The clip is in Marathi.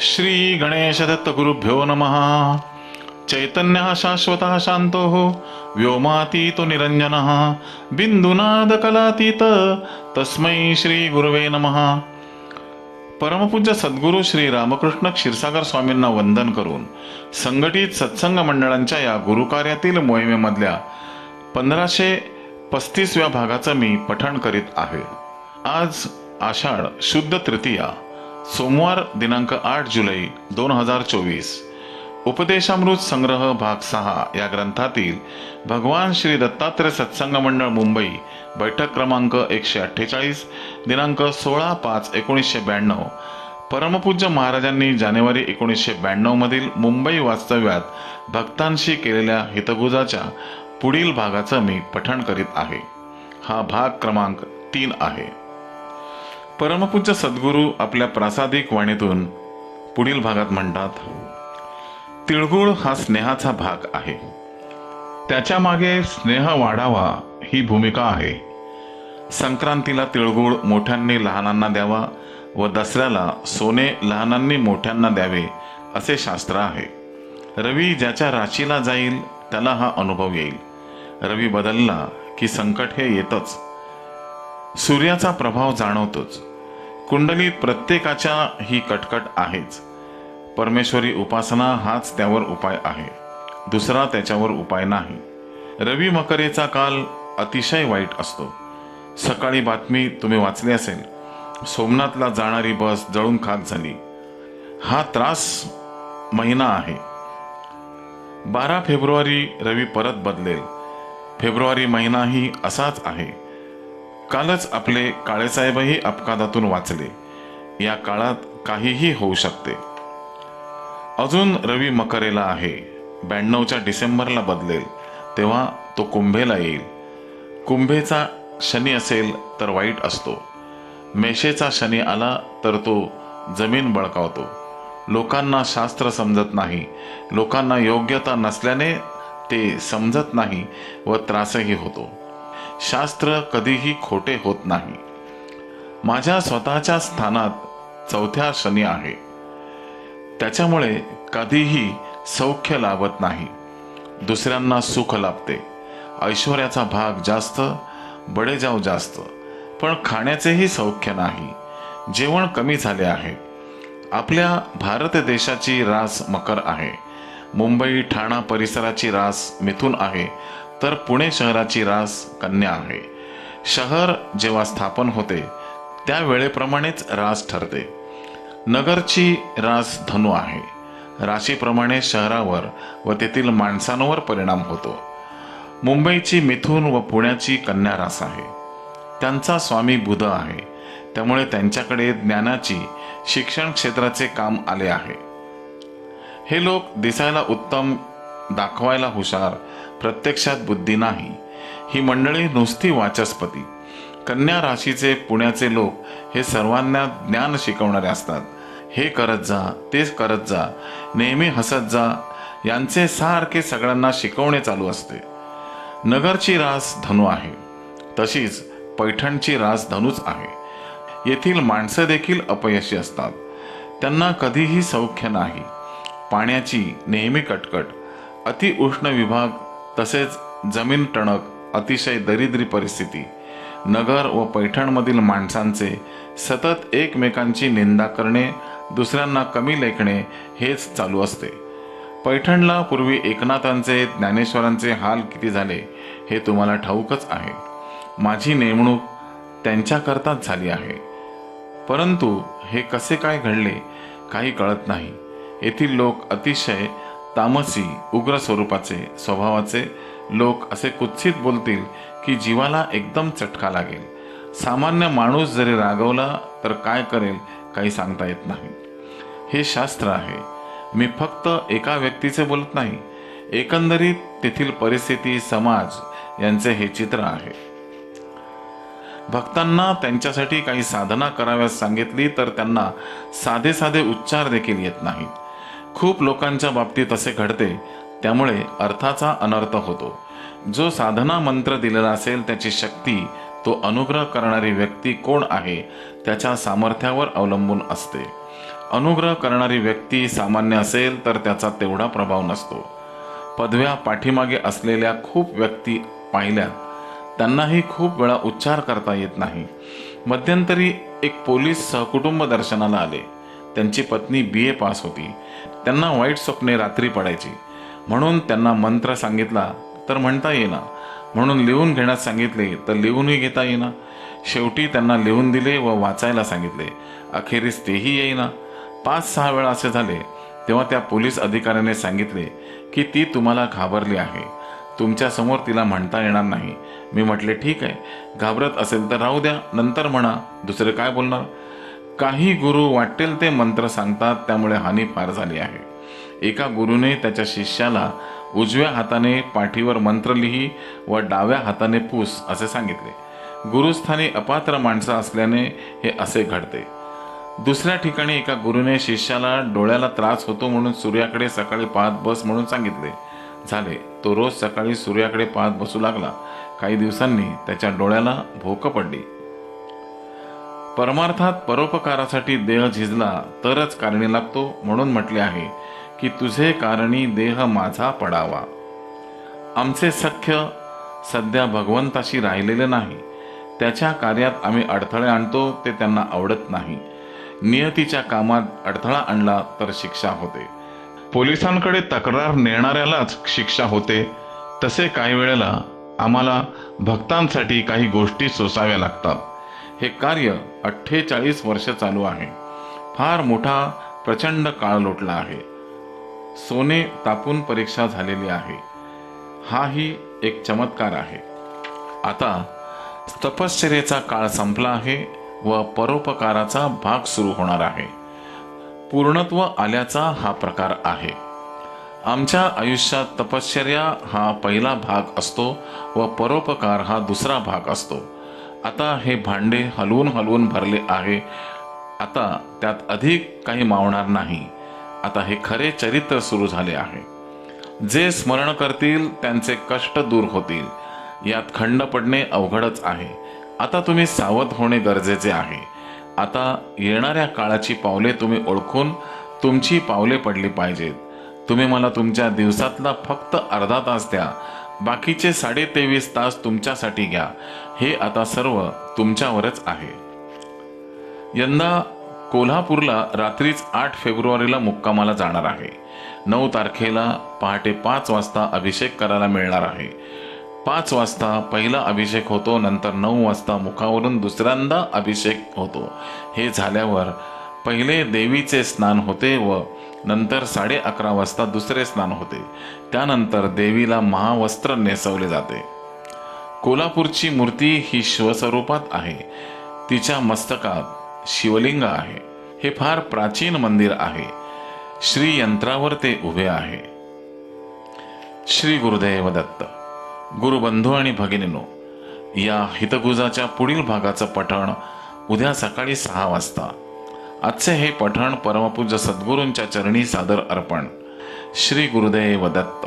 श्री गणेश दत्तगुरुभ्यो नमः। चैतन्य शाश्वत शांतो व्योमातीतो निरंजन बिंदुनाद कलातीत तस्मै श्री गुरुवे नमः। परमपूज्य सद्गुरू श्री रामकृष्ण क्षीरसागर स्वामींना वंदन करून संघटित सत्संग मंडळांच्या या गुरुकार्यातील मोहिमेमधल्या पंधराशे पस्तीसव्या भागाचं मी पठण करीत आहे. आज आषाढ शुद्ध तृतीया. सोमवार दिनांक आठ जुलै दोन हजार चोवीस. उपदेशामृत संग्रह भाग सहा या ग्रंथातील भगवान श्री दत्तात्रय सत्संग मंडळ मुंबई बैठक क्रमांक एकशे अठ्ठेचाळीस दिनांक सोळा पाच एकोणीसशे ब्याण्णव. परमपूज्य महाराजांनी जानेवारी एकोणीसशे ब्याण्णवमधील मुंबई वास्तव्यात भक्तांशी केलेल्या हितगुजाच्या पुढील भागाचं मी पठण करीत आहे. हा भाग क्रमांक तीन आहे. परमपूज्य सद्गुरू आपल्या प्रासादिक वाणीतून पुढील भागात म्हणतात तिळगुळ हा स्नेहाचा भाग आहे. त्याच्यामागे स्नेह वाढावा ही भूमिका आहे. संक्रांतीला तिळगुळ मोठ्यांनी लहानांना द्यावा व दसऱ्याला सोने लहानांनी मोठ्यांना द्यावे असे शास्त्र आहे. रवी ज्याच्या राशीला जाईल त्याला हा अनुभव येईल. रवी बदलला की संकट हे येतच. सूर्याचा प्रभाव जाणवतोच. कुंडलीत प्रत्येकाच्या ही कटकट आहेच. परमेश्वरी उपासना हाच त्यावर उपाय आहे. दुसरा त्याच्यावर उपाय नाही. रवी मकरेचा काल अतिशय वाईट असतो. सकाळी बातमी तुम्ही वाचली असेल. सोमनाथला जाणारी बस जळून खाक झाली. हा त्रास महिना आहे. बारा फेब्रुवारी रवी परत बदलेल. फेब्रुवारी महिनाही असाच आहे. कालच आपले काळेसाहेबही अपघातातून वाचले. या काळात काहीही होऊ शकते. अजून रवी मकरेला आहे. ब्याण्णवच्या डिसेंबरला बदलेल. तेव्हा तो कुंभेला येईल. कुंभेचा शनी असेल तर वाईट असतो. मेषेचा शनी आला तर तो जमीन बळकावतो. लोकांना शास्त्र समजत नाही. लोकांना योग्यता नसल्याने ते समजत नाही व त्रासही होतो. शास्त्र कधीही खोटे होत नाही. माझ्या स्वतःच्या स्थानात चौथ्या शनी आहे. त्याच्यामुळे कधीही सौख्य लाभत नाही. दुसऱ्यांना सुख लाभते. ऐश्वर्याचा भाग जास्त बडेजाव जास्त. पण खाण्याचेही सौख्य नाही. जेवण कमी झाले आहे. आपल्या भारत देशाची रास मकर आहे. मुंबई ठाणा परिसराची रास मिथून आहे. तर पुणे शहराची रास कन्या आहे. शहर जेव्हा स्थापन होते त्या वेळेप्रमाणेच रास ठरते. नगरची रास धनु आहे. राशीप्रमाणे शहरावर व तेथील माणसांवर परिणाम होतो. मुंबईची मिथून व पुण्याची कन्या रास आहे. त्यांचा स्वामी बुध आहे. त्यामुळे त्यांच्याकडे ज्ञानाची शिक्षण क्षेत्राचे काम आले आहे. हे लोक दिसायला उत्तम दाखवायला हुशार प्रत्यक्षात बुद्धी नाही. ही मंडळी नुसती वाचस्पती. कन्या राशीचे पुण्याचे लोक हे सर्वांना ज्ञान शिकवणारे असतात. हे करत जा तेच करत जा नेहमी हसत जा यांचे सारखे सगळ्यांना शिकवणे चालू असते. नगरची रास धनु आहे. तशीच पैठणची रास धनुच आहे. येथील माणसं देखील अपयशी असतात. त्यांना कधीही सौख्य नाही. पाण्याची नेहमी कटकट अति उष्ण विभाग तसेच जमीन टणक अतिशय दरिद्री परिस्थिती नगर व पैठणमधील माणसांचे सतत एकमेकांची निंदा करणे दुसऱ्यांना कमी लेखणे हेच चालू असते. पैठणला पूर्वी एकनाथांचे ज्ञानेश्वरांचे हाल किती झाले हे तुम्हाला ठाऊकच आहे. माझी नेमणूक त्यांच्याकरताच झाली आहे. परंतु हे कसे काय घडले काही कळत नाही. येथील लोक अतिशय तामसी उग्र स्वरूपाचे स्वभावाचे लोक असे कुत्सित बोलतील की जीवाला एकदम चटका लागेल. सामान्य माणूस जरी रागवला तर काय करेल काही सांगता येत नाही. हे शास्त्र आहे. मी फक्त एका व्यक्तीचे बोलत नाही. एकंदरीत तेथील परिस्थिती समाज यांचे हे चित्र आहे. भक्तांना त्यांच्यासाठी काही साधना कराव्यास सांगितली तर त्यांना साधे साधे उच्चार देखील येत नाहीत. खूप लोकांच्या बाबतीत असे घडते त्यामुळे अर्थाचा अनर्थ होतो. जो साधना मंत्र दिलेला असेल त्याची शक्ती तो अनुग्रह करणारी व्यक्ती कोण आहे त्याच्या सामर्थ्यावर अवलंबून असते. अनुग्रह करणारी व्यक्ती सामान्य असेल तर त्याचा तेवढा प्रभाव नसतो. पदव्या पाठीमागे असलेल्या खूप व्यक्ती पाहिल्यात त्यांनाही खूप वेळा उच्चार करता येत नाही. मध्यंतरी एक पोलीस सहकुटुंब दर्शनाला आले. त्यांची पत्नी बी ए पास होती. त्यांना वाईट स्वप्ने रात्री पडायची. म्हणून त्यांना मंत्र सांगितला तर म्हणता येईना. म्हणून लिहून घेण्यास सांगितले तर लिहूनही घेता येईना. शेवटी त्यांना लिहून दिले व वाचायला सांगितले. अखेरीस तेही येईना. पाच सहा वेळा असे झाले. तेव्हा त्या पोलीस अधिकाऱ्याने सांगितले की ती तुम्हाला घाबरली आहे. तुमच्यासमोर तिला म्हणता येणार नाही. मी म्हटले ठीक आहे. घाबरत असेल तर राहू द्या. नंतर म्हणा. दुसरे काय बोलणार? काही गुरु वाटेल ते मंत्र सांगतात त्यामुळे हानी फार झाली आहे. एका गुरुने त्याच्या शिष्याला उजव्या हाताने पाठीवर मंत्र लिही व डाव्या हाताने पूस असे सांगितले. गुरुस्थानी अपात्र माणसं असल्याने हे असे घडते. दुसऱ्या ठिकाणी एका गुरुने शिष्याला डोळ्याला त्रास होतो म्हणून सूर्याकडे सकाळी पाहत बस म्हणून सांगितले. झाले. तो रोज सकाळी सूर्याकडे पाहत बसू लागला. काही दिवसांनी त्याच्या डोळ्याला भोक पडली. परमार्थात परोपकारासाठी देह झिजला तरच कारणी लागतो म्हणून म्हटले आहे की तुझे कारणी देह माझा पडावा. आमचे सख्य सध्या भगवंताशी राहिलेले नाही. त्याच्या कार्यात आम्ही अडथळे आणतो ते त्यांना आवडत नाही. नियतीच्या कामात अडथळा आणला तर शिक्षा होते. पोलिसांकडे तक्रार नेणाऱ्यालाच शिक्षा होते. तसे काही वेळेला आम्हाला भक्तांसाठी काही गोष्टी सोसाव्या लागतात. हे कार्य अठ्ठेचाळीस वर्ष चालू आहे. फार मोठा प्रचंड काळ लोटला आहे. सोने तापून परीक्षा झालेली आहे. हाही एक चमत्कार आहे. आता तपश्चर्याचा काळ संपला आहे व परोपकाराचा भाग सुरू होणार आहे. पूर्णत्व आल्याचा हा प्रकार आहे. आमच्या आयुष्यात तपश्चर्या हा पहिला भाग असतो व परोपकार हा दुसरा भाग असतो. आता हे भांडे हलवून हलवून भरले आहे. आता त्यात अधिक काही मावणार नाही. आता हे खरे चरित्र सुरू झाले आहे. जे स्मरण करतील त्यांचे कष्ट दूर होतील. यात खंड पडणे अवघडच आहे. आता तुम्ही सावध होणे गरजेचे आहे. आता येणाऱ्या काळाची पावले तुम्ही ओळखून तुमची पावले पडली पाहिजेत. तुम्ही मला तुमच्या दिवसातला फक्त अर्धा तास द्या. बाकीचे साडे तेवीस तास तुमच्यासाठी घ्या. हे आता सर्व तुमच्यावरच आहे. यंदा कोल्हापूरला रात्रीच आठ फेब्रुवारीला मुक्कामाला जाणार आहे. नऊ तारखेला पहाटे पाच वाजता अभिषेक करायला मिळणार आहे. पाच वाजता पहिला अभिषेक होतो नंतर नऊ वाजता मुखावरून दुसऱ्यांदा अभिषेक होतो. हे झाल्यावर पहिले देवीचे स्नान होते व नंतर साडे अकरा वाजता दुसरे स्नान होते. त्यानंतर देवीला महावस्त्र नेसवले जाते. कोल्हापूरची मूर्ती ही शिवस्वरूपात आहे. तिच्या मस्तकात शिवलिंग आहे. हे फार प्राचीन मंदिर आहे. श्री यंत्रावर ते उभे आहे. श्री गुरुदैव दत्त गुरुबंधू आणि भगिनीनो या हितगुजाच्या पुढील भागाचं पठण उद्या सकाळी सहा वाजता. आजचे हे पठण परमपूज्य सद्गुरूंच्या चरणी सादर अर्पण. श्री गुरुदेव दत्त